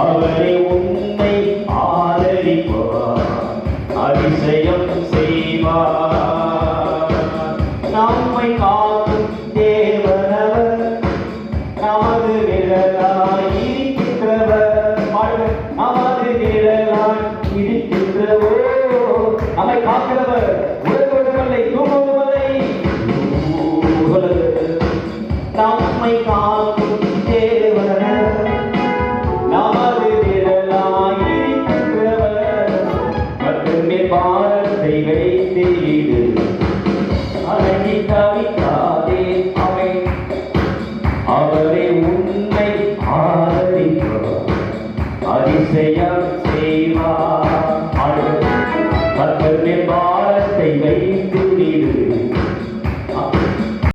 அவரே உண்மை ஆதரிப்பார் அதிசயம் செய்வார். நம்மை காக்கும் தேவனவர் நமது விரலாய் இருக்கின்றவர். நமது விரலாய் இருக்கின்றவர். நம்மை காக்கிறவர் உலகங்களை தூங்குவதை நம்மை காக்கும் தேவன் பாரத்தை வைத்து இடு அழகி தவிக்காதே அவை அவரை உன்னை பாரத்தை வைத்து